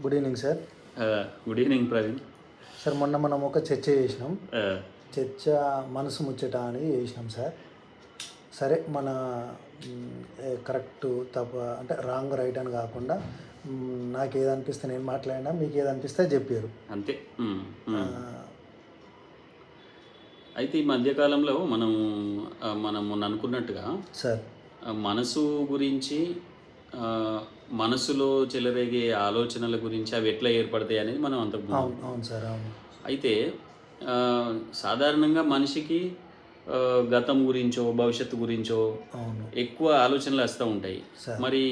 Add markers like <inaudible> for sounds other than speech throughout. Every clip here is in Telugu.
Good evening sir good evening Praveen sir మొన్న మనం ఒక చర్చ చేసినాం. Uh, చర్చ మనసు ముచ్చట అని చేసినాం సార్ సరే మన కరెక్ట్ తప్ప అంటే రాంగ్ రైట్ అని కాకుండా నాకు ఏది అనిపిస్తే నేను మాట్లాడినా మీకు ఏది అనిపిస్తే అది చెప్పారు అంతే. అయితే ఈ మధ్యకాలంలో మనం మనం మొన్న అనుకున్నట్టుగా సార్ మనసు గురించి మనసులో చెలరేగే ఆలోచనల గురించి అవి ఎట్లా ఏర్పడతాయి అనేది మనం అవును అవును సార్ అవును. అయితే సాధారణంగా మనిషికి గతం గురించో భవిష్యత్తు గురించో ఎక్కువ ఆలోచనలు వస్తూ ఉంటాయి. మరి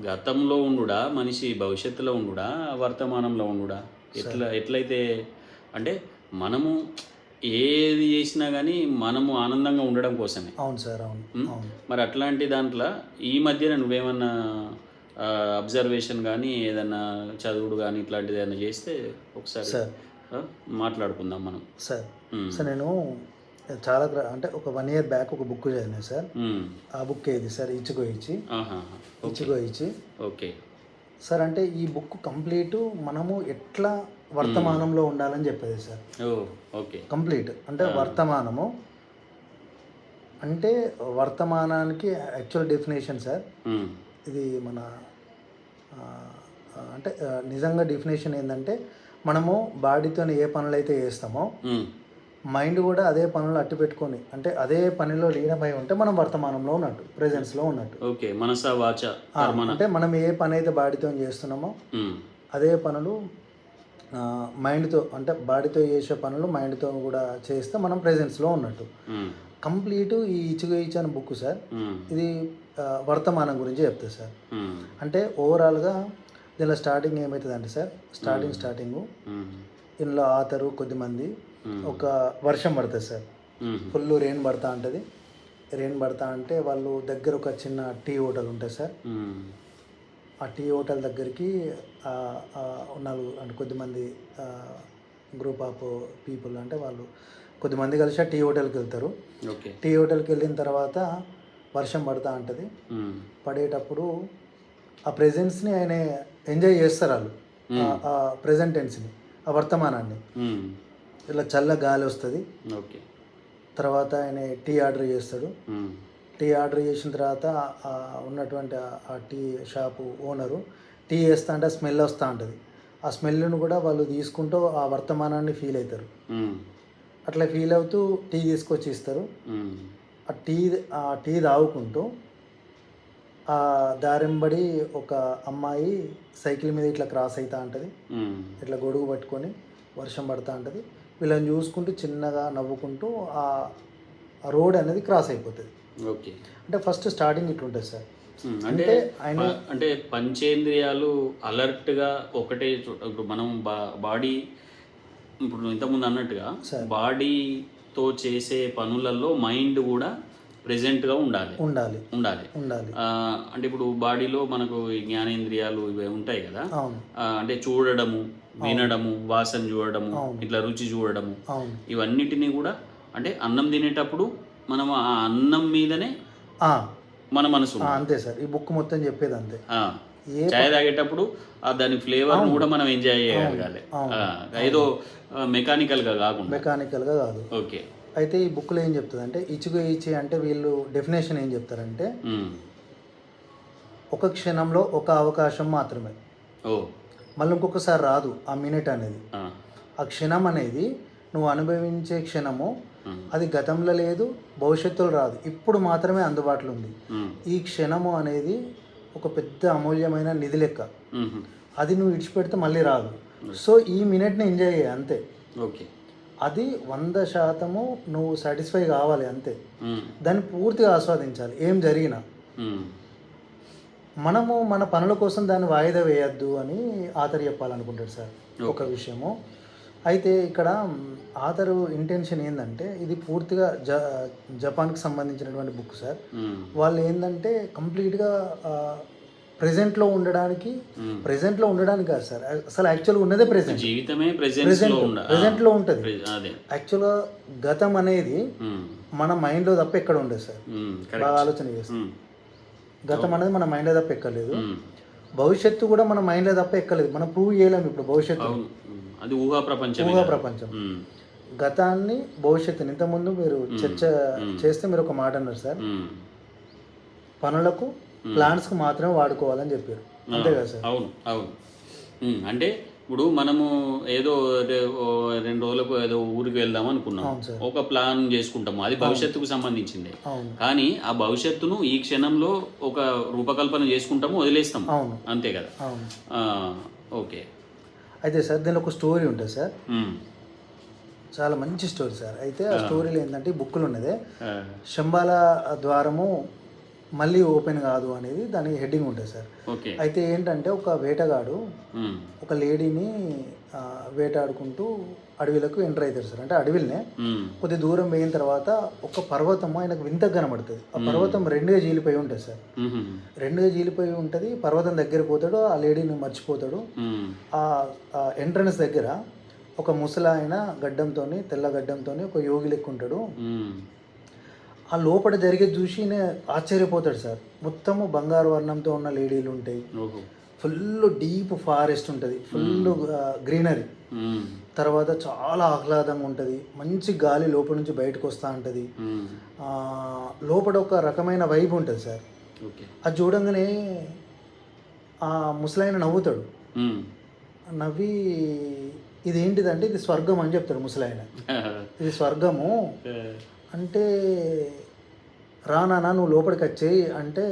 గతంలో ఉండుడా మనిషి భవిష్యత్తులో ఉండుడా వర్తమానంలో ఉండుడా? ఎట్లా ఎట్లయితే అంటే మనము ఏది చేసినా కానీ మనము ఆనందంగా ఉండడం కోసమే. అవును సార్ అవును. మరి అట్లాంటి దాంట్లో ఈ మధ్యన నువ్వేమన్నా అబ్జర్వేషన్ కానీ ఏదన్నా చదువుడు కానీ ఇట్లాంటిది ఏదైనా చేస్తే ఒకసారి సార్. మాట్లాడుకుందాం మనం. సార్. సార్ నేను చాలా అంటే ఒక వన్ ఇయర్ బ్యాక్ ఒక బుక్ చదివాను సార్. ఆ బుక్ ఏది సార్? ఇచ్చుకో ఇచ్చి. ఆహా. ఇచ్చుకో ఇచ్చి. ఓకే. సార్ అంటే ఈ బుక్ కంప్లీట్ మనము ఎట్లా వర్తమానంలో ఉండాలని చెప్పేది సార్. ఓకే. కంప్లీట్. అంటే వర్తమానము. అంటే వర్తమానానికి యాక్చువల్ డెఫినేషన్ సార్. ఇది మన అంటే నిజంగా డెఫినేషన్ ఏంటంటే మనము బాడీతో ఏ పనులు అయితే చేస్తామో. మైండ్ కూడా అదే పనులు అట్టు పెట్టుకొని అంటే అదే పనిలో లీనమై ఉంటే మనం వర్తమానంలో ఉన్నట్టు ప్రెజెన్స్లో ఉన్నట్టు. ఓకే మనస వాచ అంటే మనం ఏ పని అయితే బాడీతో చేస్తున్నామో. అదే పనులు మైండ్తో అంటే బాడీతో చేసే పనులు మైండ్తో కూడా చేస్తే మనం ప్రెజెన్స్లో ఉన్నట్టు. కంప్లీట్ ఈ ఇచ్చుగా ఇచ్చాను బుక్ సార్. ఇది వర్తమానం గురించి చెప్తుంది సార్. అంటే ఓవరాల్గా దీనిలో స్టార్టింగ్ ఏమవుతుందంటే సార్ స్టార్టింగ్ స్టార్టింగ్. ఇందులో ఆతరు కొద్దిమంది ఒక వర్షం పడుతుంది సార్. ఫుల్ రెయిన్ పడతా ఉంటుంది రెయిన్ పడతా అంటే వాళ్ళు దగ్గర ఒక చిన్న టీ హోటల్ ఉంటుంది సార్. ఆ టీ హోటల్ దగ్గరికి ఆ, ఆ, నాలుగు అంటే కొద్దిమంది గ్రూప్ ఆఫ్ పీపుల్ అంటే వాళ్ళు కొద్దిమంది కలిసి టీ హోటల్కి వెళ్తారు. టీ హోటల్కి వెళ్ళిన తర్వాత వర్షం పడతా ఉంటుంది. పడేటప్పుడు ఆ ప్రెజెన్స్ని ఆయన ఎంజాయ్ చేస్తారు వాళ్ళు. ఆ- ఆ ప్రెజెంట్ టెన్స్ని ఆ వర్తమానాన్ని. ఇలా చల్ల గాలి వస్తుంది. ఓకే. తర్వాత ఆయన టీ ఆర్డర్ చేస్తాడు. టీ ఆర్డర్ చేసిన తర్వాత ఉన్నటువంటి ఆ- టీ షాపు ఓనరు టీ వేస్తా అంటే స్మెల్ వస్తూ ఉంటుంది ఆ స్మెల్ను కూడా వాళ్ళు తీసుకుంటూ ఆ వర్తమానాన్ని ఫీల్ అవుతారు. అట్లా ఫీల్ అవుతూ టీ తీసుకొచ్చి ఇస్తారు. ఆ టీ ఆ టీ తాగుకుంటూ ఆ దారింబడి ఒక అమ్మాయి సైకిల్ మీద ఇట్లా క్రాస్ అవుతూ ఉంటుంది. ఇట్లా గొడుగు పట్టుకొని వర్షం పడుతూ ఉంటుంది వీళ్ళని చూసుకుంటూ చిన్నగా నవ్వుకుంటూ ఆ ఆ రోడ్ అనేది క్రాస్ అయిపోతుంది ఓకే. అంటే ఫస్ట్ స్టార్టింగ్ ఇట్లుంటుంది సార్. అంటే అంటే ఆయన అంటే పంచేంద్రియాలు అలర్ట్గా ఒకటే చోట ఇప్పుడు మనం బా బాడీ ఇప్పుడు ఇంతకుముందు అన్నట్టుగా. బాడీతో చేసే పనులలో మైండ్ కూడా ప్రెజెంట్గా ఉండాలి. ఉండాలి. ఉండాలి. ఉండాలి. అంటే ఇప్పుడు బాడీలో మనకు జ్ఞానేంద్రియాలు ఇవి ఉంటాయి కదా. అంటే చూడడము వినడము వాసన చూడడము. ఇట్లా రుచి చూడడము ఇవన్నిటినీ కూడా అంటే అన్నం తినేటప్పుడు మనం ఆ అన్నం మీదనే మన మనసు. అంతే సార్. ఈ బుక్ మొత్తం చెప్పేది అంతే. చాయ్ తాగేటప్పుడు దాని ఫ్లేవర్ కూడా మనం ఎంజాయ్ చేయగలగాలి. ఏదో మెకానికల్గా కాకుండా. మెకానికల్గా కాదు. ఓకే. అయితే ఈ బుక్లో ఏం చెప్తుంది అంటే ఇచ్చుకు ఇచ్చి అంటే వీళ్ళు డెఫినేషన్ ఏం చెప్తారంటే. ఒక క్షణంలో ఒక అవకాశం మాత్రమే. ఓ. మళ్ళీ ఇంకొకసారి రాదు ఆ మినిట్ అనేది. ఆ క్షణం అనేది నువ్వు అనుభవించే క్షణము అది గతంలో లేదు భవిష్యత్తులో రాదు. ఇప్పుడు మాత్రమే అందుబాటులో ఉంది. ఈ క్షణము అనేది ఒక పెద్ద అమూల్యమైన నిధి లెక్క. అది నువ్వు విడిచిపెడితే మళ్ళీ రాదు. సో ఈ మినిట్ని ఎంజాయ్ చేయ అంతే. ఓకే. అది వంద శాతము నువ్వు సాటిస్ఫై కావాలి అంతే. దాన్ని పూర్తిగా ఆస్వాదించాలి. ఏం జరిగినా. మనము మన పనుల కోసం దాన్ని వాయిదా వేయద్దు అని ఆతరు చెప్పాలనుకుంటాడు సార్. ఒక విషయము. అయితే ఇక్కడ మ్, ఆతరు ఇంటెన్షన్ ఏంటంటే ఇది పూర్తిగా జ జపాన్కి సంబంధించినటువంటి బుక్ సార్. వాళ్ళు ఏంటంటే కంప్లీట్గా ప్రజెంట్లో ఉండడానికి ఉమ్. ప్రజెంట్లో ఉండడానికి కాదు సార్. అసలు యాక్చువల్గా ఉన్నదే ప్రజెంట్ జీవితమే ప్రెజెన్స్లో ఉండ ఆ, ప్రజెంట్లో ఉంటుంది. యాక్చువల్గా గతం అనేది మన మైండ్లో తప్ప ఎక్కడ ఉండదు సార్. బాగా ఆలోచన చేస్తాం. గతం అనేది మన మైండ్లో తప్ప ఎక్కలేదు భవిష్యత్తు కూడా మన మైండ్లో తప్ప ఎక్కలేదు మనం ప్రూవ్ చేయలేము ఇప్పుడు భవిష్యత్తు. అది ఊహా ప్రపంచం ఊహా ప్రపంచం. గతాన్ని భవిష్యత్తుని ఇంతకుముందు మీరు చర్చ చేస్తే మీరు ఒక మాట అన్నారు సార్. పనులకు ప్లాన్స్కి మాత్రమే వాడుకోవాలని చెప్పారు. అంతే కదా సార్? అవును అవును. అంటే ఇప్పుడు మనము ఏదో రెండు రోజులకు ఏదో ఊరికి వెళ్దాం అనుకున్నాం. ఒక ప్లాన్ చేసుకుంటాము. అది భవిష్యత్తుకు సంబంధించింది. కానీ ఆ భవిష్యత్తును ఈ క్షణంలో ఒక రూపకల్పన చేసుకుంటాము వదిలేస్తాం అవును. అంతే కదా? ఓకే. అయితే సార్ దీనిలో ఒక స్టోరీ ఉంటుంది సార్. చాలా మంచి స్టోరీ సార్. అయితే ఆ స్టోరీలో ఏంటంటే బుక్లో ఉన్నదే శంబాల ద్వారము మళ్ళీ ఓపెన్ కాదు అనేది దాని హెడ్డింగ్ ఉంటుంది సార్. అయితే ఏంటంటే ఒక వేటగాడు ఒక లేడీని వేటాడుకుంటూ అడవిలకు ఎంటర్ అవుతాడు సార్. అంటే అడవిలోనే కొద్ది దూరం పోయిన తర్వాత ఒక పర్వతం ఆయనకు వింతగా కనబడుతుంది. ఆ పర్వతం రెండుగా చీలిపోయి ఉంటుంది సార్. రెండుగా చీలిపోయి ఉంటుంది పర్వతం దగ్గర పోతాడు ఆ లేడీని మర్చిపోతాడు. ఆ ఎంట్రన్స్ దగ్గర ఒక ముసలాయన గడ్డంతో తెల్ల గడ్డంతో ఒక యోగి లెక్క ఉంటాడు ఉమ్, ఆ లోపల జరిగేది చూసి ఆశ్చర్యపోతాడు సార్. మొత్తము బంగారు వర్ణంతో ఉన్న లేడీలు ఉంటాయి. ఫుల్ డీప్ ఫారెస్ట్ ఉంటుంది. Full greenery. తర్వాత చాలా ఆహ్లాదంగా ఉంటుంది. మంచి గాలి లోపల నుంచి బయటకు వస్తూ ఉంటుంది. లోపల ఒక రకమైన వైబ్ ఉంటుంది సార్. అది చూడంగానే ఆ ముసలాయన నవ్వుతాడు. నవ్వి ఇదేంటిదంటే ఇది స్వర్గం అని చెప్తాడు ముసలాయన. <laughs> ఇది స్వర్గము. అంటే రా నాన్న నువ్వు లోపలికి వచ్చేయి అంటే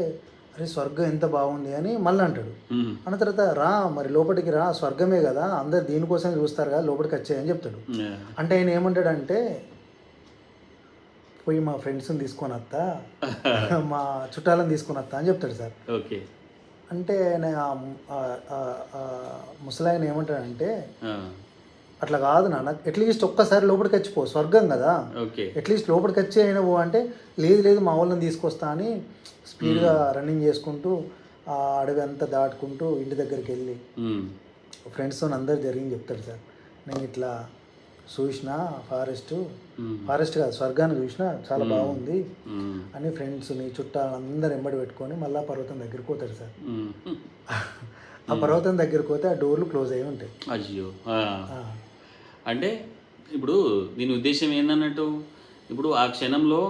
అరే స్వర్గం ఎంత బాగుంది అని మళ్ళీ అంటాడు. అన్న తర్వాత రా మరి లోపలికి రా స్వర్గమే కదా అందరు దీనికోసం చూస్తారు కదా లోపలికి వచ్చాయి అని చెప్తాడు. అంటే ఆయన ఏమంటాడంటే పోయి మా ఫ్రెండ్స్ని తీసుకొని వస్తా <laughs> మా చుట్టాలను తీసుకొని వస్తా అని చెప్తాడు సార్. ఓకే. అంటే ఆయన ముసలాయన ఏమంటాడంటే అట్లా కాదు నాన్న. అట్లీస్ట్ ఒక్కసారి లోపలికి వచ్చిపో స్వర్గం కదా. అట్లీస్ట్ లోపలికి వచ్చి అయినా పో అంటే లేదు లేదు మా వాళ్ళని తీసుకొస్తా అని స్పీడ్గా రన్నింగ్ చేసుకుంటూ ఆ అడవి అంతా దాటుకుంటూ ఇంటి దగ్గరికి వెళ్ళి. ఫ్రెండ్స్తో అందరు జరిగింది చెప్తాడు సార్. నేను ఇట్లా చూసిన ఫారెస్ట్ ఫారెస్ట్ కాదు స్వర్గాన్ని చూసిన చాలా బాగుంది. ఉమ్, అని ఫ్రెండ్స్ని చుట్టాలు అందరు ఎంబడి పెట్టుకొని మళ్ళీ పర్వతం దగ్గరికి పోతాడు సార్. <laughs> ఆ పర్వతం దగ్గరికి పోతే ఆ డోర్లు క్లోజ్ అయి ఉంటాయి. అయ్యో అంటే ఇప్పుడు దీని ఉద్దేశం ఏందన్నట్టు? ఇప్పుడు ఆ క్షణంలో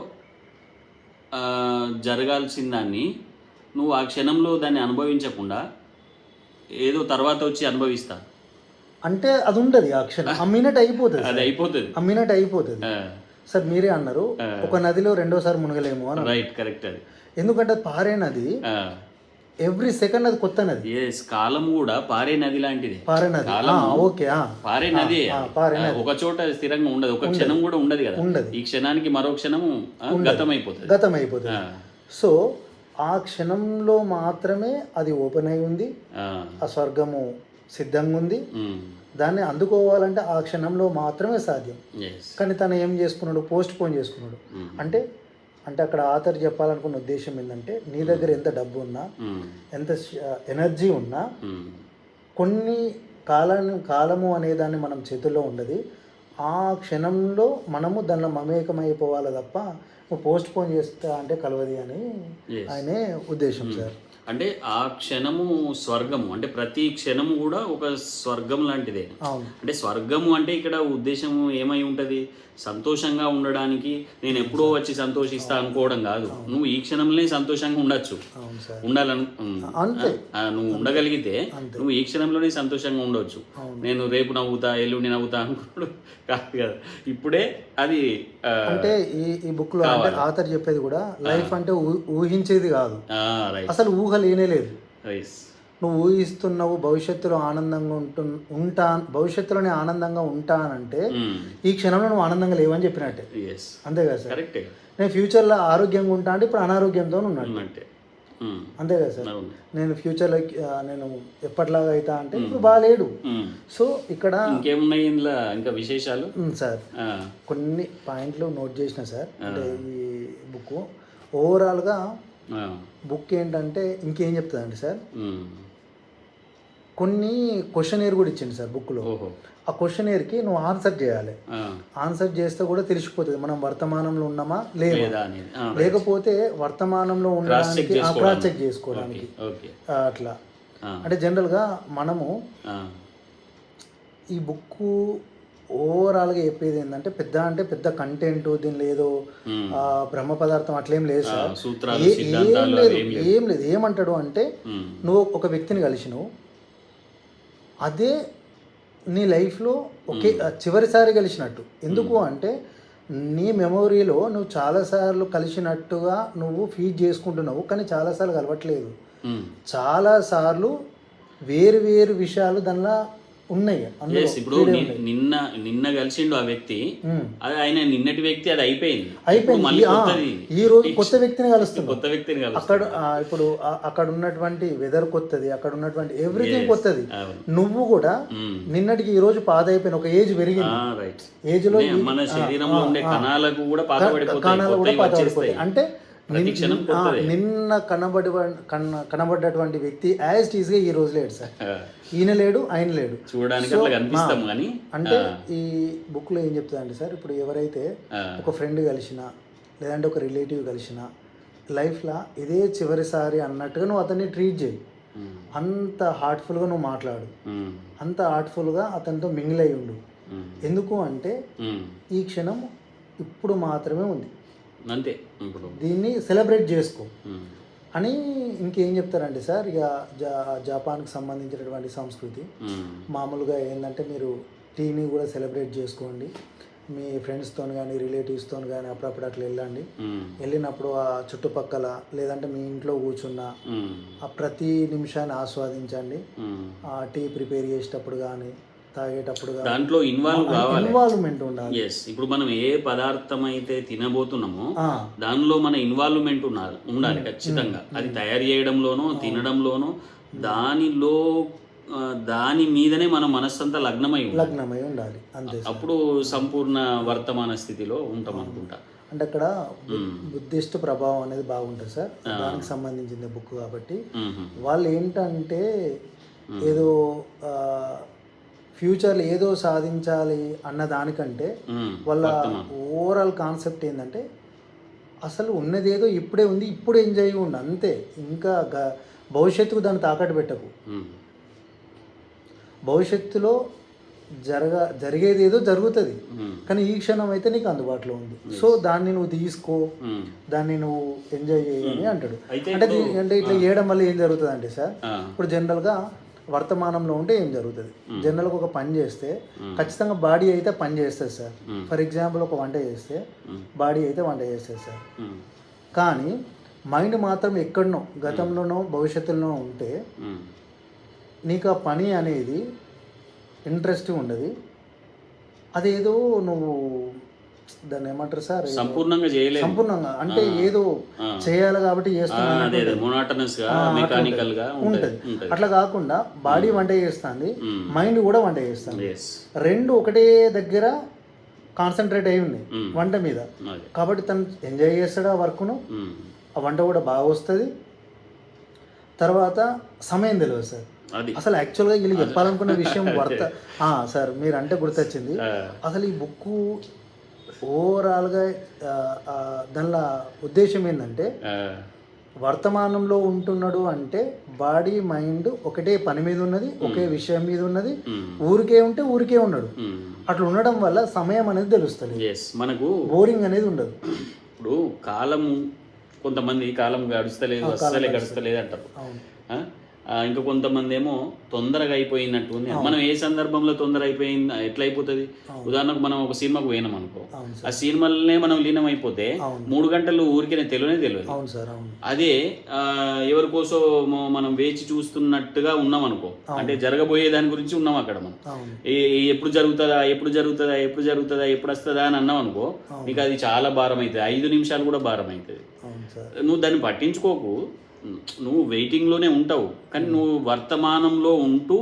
జరగాల్సిన దాన్ని నువ్వు ఆ క్షణంలో దాన్ని అనుభవించకుండా ఏదో తర్వాత వచ్చి అనుభవిస్తా. అంటే అది ఉండదు ఆ క్షణం. <laughs> ఆ మినిట్ అయిపోతుంది అది అయిపోతుంది. ఆ మినిట్ అయిపోతుంది. సార్ మీరే అన్నారు ఒక నదిలో రెండోసారి మునగలేము అని. రైట్ కరెక్ట్ అది. ఎందుకంటే పారే నది ఎవ్రీ సెకండ్ అది కొత్త నది ఎస్ కాలం కూడా పారే నది లాంటిది. పారే నది. ఓకే ఆ, పారే నది. ఒక చోట స్థిరంగా ఉండదు. ఒక క్షణం కూడా ఉండదు కదా. ఉండదు. ఈ క్షణానికి మరో క్షణము ఆ, గతం అయిపోతుంది గతం అయిపోతుంది సో ఆ క్షణంలో మాత్రమే అది ఓపెన్ అయి ఉంది. ఆ, స్వర్గము సిద్ధంగా ఉంది. దాన్ని అందుకోవాలంటే ఆ క్షణంలో మాత్రమే సాధ్యం. కానీ తను ఏం చేసుకున్నాడు? పోస్ట్ పోన్ చేసుకున్నాడు అంటే అంటే అక్కడ ఆథర్ చెప్పాలనుకున్న ఉద్దేశం ఏంటంటే నీ దగ్గర ఎంత డబ్బు ఉన్నా ఎంత ఎనర్జీ ఉన్నా కొన్ని కాలాన్ని కాలము అనే దాన్ని మనం చేతుల్లో ఉండదు. ఆ క్షణంలో మనము దానిలో మమేకమైపోవాలి తప్ప నువ్వు పోస్ట్ పోన్ చేస్తా అంటే కలవది అని. ఆయనే ఉద్దేశం సార్. అంటే ఆ క్షణము స్వర్గము అంటే ప్రతి క్షణము కూడా ఒక స్వర్గం లాంటిదే. అంటే స్వర్గము అంటే ఇక్కడ ఉద్దేశము ఏమై ఉంటది? సంతోషంగా ఉండడానికి నేను ఎప్పుడో వచ్చి సంతోషిస్తా అనుకోవడం కాదు. నువ్వు ఈ క్షణంలోనే సంతోషంగా ఉండొచ్చు. ఉండాలను నువ్వు ఉండగలిగితే. నువ్వు ఈ క్షణంలోనే సంతోషంగా ఉండవచ్చు. నేను రేపు నవ్వుతా ఎల్లుండి నవ్వుతా అనుకోడు కాదు కదా. ఇప్పుడే అది అంటే ఈ ఈ బుక్లో అంటే ఆథర్ చెప్పేది కూడా లైఫ్ అంటే ఊహించేది కాదు. అసలు ఊహ లేనే లేదు. రైస్ నువ్వు ఊహిస్తున్నావు భవిష్యత్తులో ఆనందంగా ఉంటు ఉంటా భవిష్యత్తులోనే ఆనందంగా ఉంటానంటే ఈ క్షణంలో నువ్వు ఆనందంగా లేవని చెప్పినట్టే. అంతే కదా సార్? నేను ఫ్యూచర్లో ఆరోగ్యంగా ఉంటా అంటే ఇప్పుడు అనారోగ్యంతో ఉన్నాను. ఉమ్, అంతే కదా సార్? నేను ఫ్యూచర్లో నేను ఎప్పటిలాగా అవుతా అంటే ఇప్పుడు బాగాలేడు. సో ఇక్కడ ఇంకేమున్నాయి ఇందులో? ఇంకా విశేషాలు? సార్. కొన్ని పాయింట్లు నోట్ చేసిన సార్. అంటే ఈ బుక్ ఓవరాల్గా బుక్ ఏంటంటే ఇంకేం చెప్తుందండి సార్. కొన్ని క్వశ్చన్ కూడా ఇచ్చింది సార్ బుక్లో ఆ క్వశ్చన్ నువ్వు ఆన్సర్ చేయాలి. ఆన్సర్ చేస్తే కూడా తెలిసిపోతుంది. మనం వర్తమానంలో ఉన్నామా లేదా లేదా లేకపోతే వర్తమానంలో ఉండడానికి క్రాస్. చెక్ చేసుకోవడానికి. అట్లా. అంటే జనరల్గా మనము ఈ బుక్ ఓవరాల్గా చెప్పేది ఏంటంటే పెద్ద అంటే పెద్ద కంటెంట్ ఏదో ఉమ్, ఆ, బ్రహ్మ పదార్థం అట్లేం లేదు సార్. ఏ- లేదు ఏం లేదు. ఏమంటాడు అంటే నువ్వు ఒక వ్యక్తిని కలిసినావు. అదే నీ లైఫ్లో ఒకే చివరిసారి కలిసినట్టు. ఎందుకు అంటే నీ మెమొరీలో నువ్వు చాలాసార్లు కలిసినట్టుగా నువ్వు ఫీడ్ చేసుకుంటున్నావు కానీ చాలాసార్లు కలవట్లేదు. చాలాసార్లు వేరు వేరు విషయాలు దానిలో ఉన్నాయి ఇప్పుడు ని-. నిన్న నిన్న కలిసిండు ఆ వ్యక్తి. అది ఆయన నిన్నటి వ్యక్తి అది అయిపోయింది. ఇప్పుడు అయిపోయింది. మళ్ళీ ఈ- ఆ, కొత్తది. ఈ రోజు కొత్త వ్యక్తిని కలుస్తున్నావు కొత్త వ్యక్తిని అక్కడ ఆ, ఇప్పుడు ఆ- అక్కడ ఉన్నటువంటి వెదర్ కొత్తది అక్కడ ఉన్నటువంటి ఎవ్రీథింగ్ కొత్తది. అవును. నువ్వు కూడా. నిన్నటికి ఈ రోజు పాత అయిపోయిన ఒక ఏజ్ పెరిగింది. రైట్ ఏజ్లో మన శరీరంలో ఉండే కణాలకు కూడా పాత పడిపోతాయి కణాలు కూడా కొత్తవి పాత వచ్చేస్తాయి. పడిపోతాయి అంటే నిన్న కనబడి కన్న కనబడ్డటువంటి వ్యక్తి యాజ్ టీజ్గా ఈ రోజు లేడు సార్. ఈయన లేడు ఆయన లేడు. చూడడానికి అంటే ఈ బుక్లో ఏం చెప్తుందంటే సార్ ఇప్పుడు ఎవరైతే ఒక ఫ్రెండ్ కలిసినా లేదంటే ఒక రిలేటివ్ కలిసినా లైఫ్లో ఇదే చివరిసారి అన్నట్టుగా నువ్వు అతన్ని ట్రీట్ చేయి. అంత హార్ట్ఫుల్గా నువ్వు మాట్లాడు. అంత హార్ట్ఫుల్గా అతనితో మింగిల్ అయి ఉండు ఎందుకు అంటే. ఈ క్షణం ఇప్పుడు మాత్రమే ఉంది. అంతే. దీన్ని సెలబ్రేట్ చేసుకో. అని ఇంకేం చెప్తారండి సార్? ఇక జా జపాన్కి సంబంధించినటువంటి సంస్కృతి. మామూలుగా ఏంటంటే మీరు టీని కూడా సెలబ్రేట్ చేసుకోండి. మీ ఫ్రెండ్స్తో కానీ రిలేటివ్స్తో కానీ అప్పుడప్పుడు అట్లా వెళ్ళండి. వెళ్ళినప్పుడు ఆ చుట్టుపక్కల లేదంటే మీ ఇంట్లో కూర్చున్న ఆ ప్రతి నిమిషాన్ని ఆస్వాదించండి. ఆ టీ ప్రిపేర్ చేసేటప్పుడు కానీ తాగేటప్పుడు దాంట్లో ఇన్వాల్వ్ కావాలి. ఇన్వాల్వ్మెంట్ ఉండాలి. ఎస్ ఇప్పుడు మనం ఏ పదార్థం అయితే తినబోతున్నామో దానిలో మన ఇన్వాల్వ్మెంట్ ఉండాలి ఉండాలి ఖచ్చితంగా. అది తయారు చేయడంలోనో తినడంలోనో దానిలో దాని మీదనే మన మనస్సంతా లగ్నమై ఉండాలి. లగ్నమై ఉండాలి అంతే. అప్పుడు సంపూర్ణ వర్తమాన స్థితిలో ఉంటాం అనుకుంటా అంటే అక్కడ. బుద్ధిస్ట్ ప్రభావం అనేది బాగుంటుంది సార్. దానికి సంబంధించిన బుక్ కాబట్టి. వాళ్ళు ఏంటంటే ఏదో ఫ్యూచర్లో ఏదో సాధించాలి అన్న దానికంటే. వాళ్ళ. ఓవరాల్ కాన్సెప్ట్ ఏంటంటే అసలు ఉన్నది ఏదో ఇప్పుడే ఉంది ఇప్పుడు ఎంజాయ్ ఉండు అంతే ఇంకా భవిష్యత్తుకు దాన్ని తాకట్టు పెట్టకు. భవిష్యత్తులో జరగ జరిగేది ఏదో జరుగుతుంది. కానీ ఈ క్షణం అయితే నీకు అందుబాటులో ఉంది సో దాన్ని నువ్వు తీసుకో. దాన్ని నువ్వు ఎంజాయ్ చేయని అంటాడు అంటే అంటే ఇట్లా చేయడం వల్ల ఏం జరుగుతుంది అంటే సార్. ఇప్పుడు జనరల్గా వర్తమానంలో ఉంటే ఏం జరుగుతుంది జనరల్గా ఒక పని చేస్తే ఖచ్చితంగా బాడీ అయితే పని చేస్తుంది సార్. ఫర్ ఎగ్జాంపుల్ ఒక వంట చేస్తే. బాడీ అయితే వంట చేస్తుంది సార్. కానీ మైండ్ మాత్రం ఎక్కడనో గతంలోనో భవిష్యత్తులోనో ఉంటే. నీకు ఆ పని అనేది ఇంట్రెస్ట్ ఉండదు అదేదో నువ్వు దాన్ని ఏమంటారు సార్? సంపూర్ణంగా చేయలేదు. సంపూర్ణంగా. అంటే ఏదో. చేయాలి కాబట్టి ఆ, చేస్తున్నా అదే అదే. మొనాటనస్గా ఆ, మెకానికల్గా ఉంటది. ఉంటది ఉంటది. అట్లా కాకుండా బాడీ వంట చేస్తుంది మ్మ్. మైండ్ కూడా వంట చేస్తుంది. రెండు ఒకటే దగ్గర కాన్సన్ట్రేట్ అయి ఉన్నాయి మ్మ్. వంట మీద. కాబట్టి తను ఎంజాయ్ చేస్తాడు ఆ వర్క్ను. ఆ వంట కూడా బాగా వస్తుంది. తర్వాత సమయం తెలియదు సార్. అసలు యాక్చువల్గా వీళ్ళు చెప్పాలనుకున్న విషయం <laughs> వర్త సార్ మీరు అంటే గుర్తొచ్చింది అసలు ఈ బుక్ ఓవరాల్గా దానిలో ఉద్దేశం ఏంటంటే వర్తమానంలో ఉంటున్నాడు అంటే బాడీ మైండ్ ఒకటే పని మీద ఉన్నది ఒకే విషయం మీద ఉన్నది. ఊరికే ఉంటే ఊరికే ఉన్నాడు. అట్లా ఉండడం వల్ల సమయం అనేది తెలుస్తుంది మనకు బోరింగ్ అనేది ఉండదు. ఇప్పుడు కాలము కొంతమంది కాలం గడుస్తలేదు అస్సలే గడుస్తలేదు. అంటారు. ఇంకా కొంతమంది ఏమో తొందరగా అయిపోయినట్టు ఉంది. మనం ఏ సందర్భంలో తొందర అయిపోయింది ఎట్లా అయిపోతుంది ఉదాహరణకు మనం ఒక సినిమాకు పోయినాం అనుకో ఆ సినిమాలనే మనం లీనం అయిపోతే. మూడు గంటలు ఊరికే తెలియనే తెలియదు. అదే ఎవరి కోసం మనం వేచి చూస్తున్నట్టుగా ఉన్నాం అనుకో అంటే జరగబోయే దాని గురించి ఉన్నాం అక్కడ మనం. ఎప్పుడు జరుగుతుందా ఎప్పుడు జరుగుతుందా ఎప్పుడు జరుగుతుందా ఎప్పుడు వస్తుందా అని అన్నాం అనుకో నీకు అది చాలా భారం అవుతుంది ఐదు నిమిషాలు కూడా భారం అవుతుంది నువ్వు దాన్ని పట్టించుకోకు. నువ్వు వెయిటింగ్లోనే ఉంటావు. కానీ నువ్వు వర్తమానంలో ఉంటూ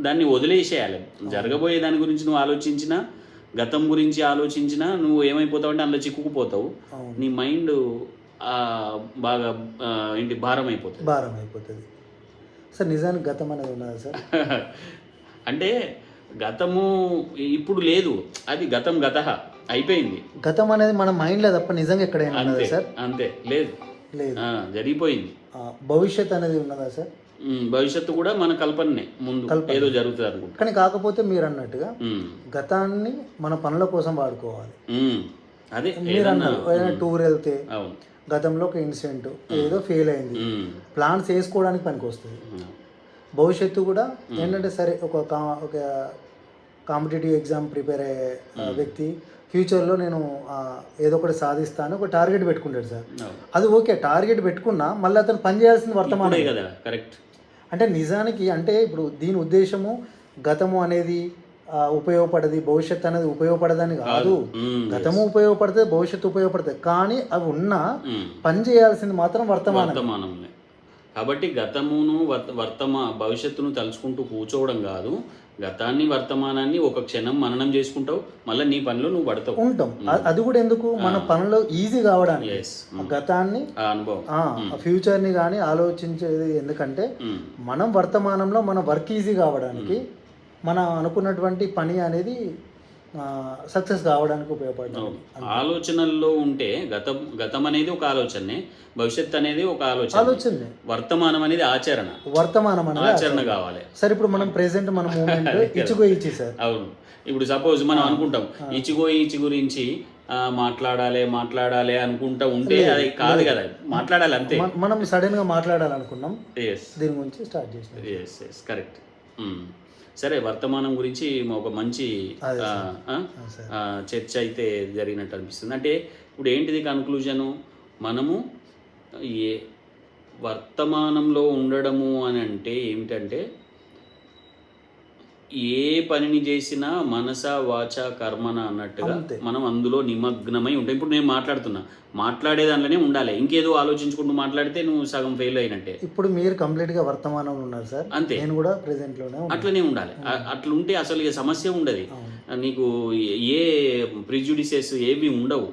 దాన్ని వదిలేసేయాలి. జరగబోయే దాని గురించి నువ్వు ఆలోచించినా గతం గురించి ఆలోచించినా నువ్వు ఏమైపోతావు అంటే అందులో చిక్కుకుపోతావు. నీ మైండ్ బాగా ఏంటి భారం అయిపోతుంది భారం అయిపోతుంది సార్ నిజానికి గతం అనేది ఉన్నదా సార్? <laughs> అంటే గతము ఇప్పుడు లేదు. అది గతం గత. అయిపోయింది. గతం అనేది మన మైండ్లో తప్ప నిజంగా ఎక్కడైనా సార్? అంతే. లేదు. లేదు. జరిగిపోయింది. భవిష్యత్ అనేది ఉన్నదా సార్? భవిష్యత్తు కూడా మన కల్పననే ముందు ఏదో జరుగుతుంది అనుకుంటా. కానీ కాకపోతే మీరు అన్నట్టుగా గతాన్ని మన పనుల కోసం వాడుకోవాలి. అదే మీరు అన్నారు ఏదైనా టూర్ వెళ్తే గతంలో ఒక ఇన్సిడెంట్ ఏదో ఫెయిల్ అయింది. ప్లాన్స్ వేసుకోవడానికి పనికి వస్తుంది భవిష్యత్తు కూడా ఏంటంటే సరే ఒక ఒక కాంపిటేటివ్ ఎగ్జామ్ ప్రిపేర్ అయ్యే వ్యక్తి ఫ్యూచర్లో నేను ఏదో ఒకటి సాధిస్తాను ఒక టార్గెట్ పెట్టుకుంటాడు సార్. అది ఓకే టార్గెట్ పెట్టుకున్నా మళ్ళీ అతను పని చేయాల్సింది వర్తమానం కదా కరెక్ట్. అంటే నిజానికి అంటే ఇప్పుడు దీని ఉద్దేశము గతము అనేది ఉపయోగపడది భవిష్యత్తు అనేది ఉపయోగపడదని కాదు. ఉమ్, గతము ఉపయోగపడుతుంది భవిష్యత్తు ఉపయోగపడుతుంది కానీ అవి ఉన్నా ఉమ్. పని చేయాల్సింది మాత్రం వర్తమానం కాబట్టి గతమును వర్త వర్తమా భవిష్యత్తును తలుచుకుంటూ కూర్చోవడం కాదు. గతాన్ని వర్తమానాన్ని ఒక క్షణం మననం చేసుకుంటావు మళ్ళీ నీ పనిలో నువ్వు పడతావు. ఉంటాం. అది కూడా ఎందుకు? మన పనులు ఈజీ కావడానికి. గతాన్ని అనుభవం. ఆ ఫ్యూచర్ని కానీ ఆలోచించేది ఎందుకంటే మనం వర్తమానంలో మన వర్క్ ఈజీ కావడానికి మనం అనుకున్నటువంటి పని అనేది సక్సెస్ కావడానికి ఉపయోగపడుతుంది. ఆలోచనల్లో ఉంటే గతం గతం అనేది ఒక ఆలోచనే భవిష్యత్ అనేది ఒక ఆలోచన. ఆలోచన. వర్తమానం అనేది ఆచరణ. వర్తమానం అనేది ఆచరణ కావాలి. సరే ఇప్పుడు మనం ప్రెసెంట్ మన <laughs> మూమెంట్ ఇచ్చుకో ఇచ్చి సార్ అవును. ఇప్పుడు సపోజ్ మనం అనుకుంటాం ఇచ్చిగో ఇచ్చి గురించి మాట్లాడాలి మాట్లాడాలి అనుకుంటా ఉంటే అది కాదు కదా. మాట్లాడాలి అంతే. మన- సడన్గా మాట్లాడాలనుకున్నాం దీని గురించి స్టార్ట్ చేసినాం. కరెక్ట్ సరే వర్తమానం గురించి ఒక మంచి చర్చ అయితే జరిగినట్టు అనిపిస్తుంది. అంటే ఇప్పుడు ఏంటిది కన్క్లూజను మనము ఏ వర్తమానంలో ఉండడము అని అంటే ఏమిటంటే ఏ పనిని చేసినా మనస వాచ కర్మన అన్నట్టుగా. మనం అందులో నిమగ్నమై ఉంటాం. ఇప్పుడు నేను మాట్లాడుతున్నా. మాట్లాడే దాంట్లోనే ఉండాలి. ఇంకేదో ఆలోచించుకుంటూ మాట్లాడితే నువ్వు సగం ఫెయిల్ అయినట్టే. ఇప్పుడు మీరు కంప్లీట్గా వర్తమానంలో ఉన్నారు సార్. అంతే. నేను కూడా ప్రెసెంట్లోనే అట్లనే ఉండాలి. అట్లుంటే అసలు ఇక సమస్య ఉండదు. నీకు ఏ ప్రిజుడిసెస్ ఏవి ఉండవు.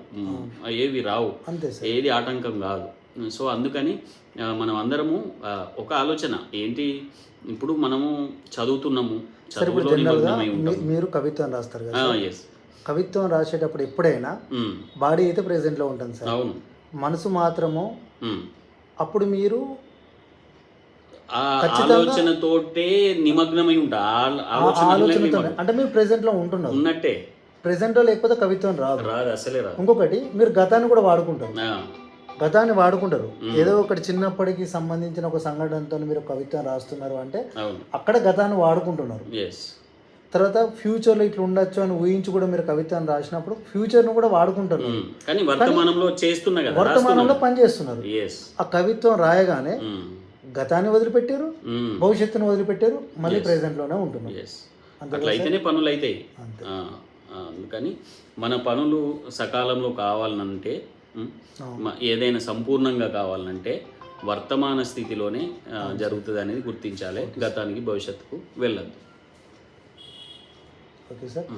ఏవి రావు. అంతే ఏది ఆటంకం కాదు. సో అందుకని మనం అందరము ఒక ఆలోచన. ఏంటి? ఇప్పుడు మనము చదువుతున్నాము మీరు కవిత్వం రాస్తారు కదా కవిత్వం రాసేటప్పుడు ఎప్పుడైనా బాడీ అయితే ప్రెసెంట్లో ఉంటుంది సార్. అవును. మనసు మాత్రము. అప్పుడు మీరు ఆలోచనతోటే నిమగ్నమై ఉంటా. అంటే మీరు ప్రెసెంట్లో ఉంటున్నారు. ఉన్నట్టే. ప్రెసెంట్లో లేకపోతే కవిత్వం రాదు. రాదు అసలే రాదు. ఇంకొకటి మీరు గతాన్ని కూడా వాడుకుంటారు. గతాన్ని వాడుకుంటారు. ఏదో ఒకటి చిన్నప్పటికి సంబంధించిన ఒక సంఘటనతో మీరు కవిత్వం రాస్తున్నారు అంటే అక్కడ గతాన్ని వాడుకుంటున్నారు. తర్వాత ఫ్యూచర్లో ఇట్లా ఉండొచ్చు అని ఊహించి కూడా మీరు కవిత్వం రాసినప్పుడు ఫ్యూచర్ను కూడా వాడుకుంటారు కానీ వర్తమానంలో చేస్తున్నా కదా వర్తమానంలో పనిచేస్తున్నారు. ఆ కవిత్వం రాయగానే గతాన్ని వదిలిపెట్టారు భవిష్యత్తును వదిలిపెట్టారు మళ్ళీ present లోనే ఉంటున్నారు. అట్లా అయితేనే పనులు అవుతాయి అందుకని మన పనులు సకాలంలో కావాలనంటే ఏదైనా సంపూర్ణంగా కావాలంటే వర్తమాన స్థితిలోనే జరుగుతుంది అనేది గుర్తించాలి. గతానికి భవిష్యత్తుకు వెళ్ళద్దు. Okay sir.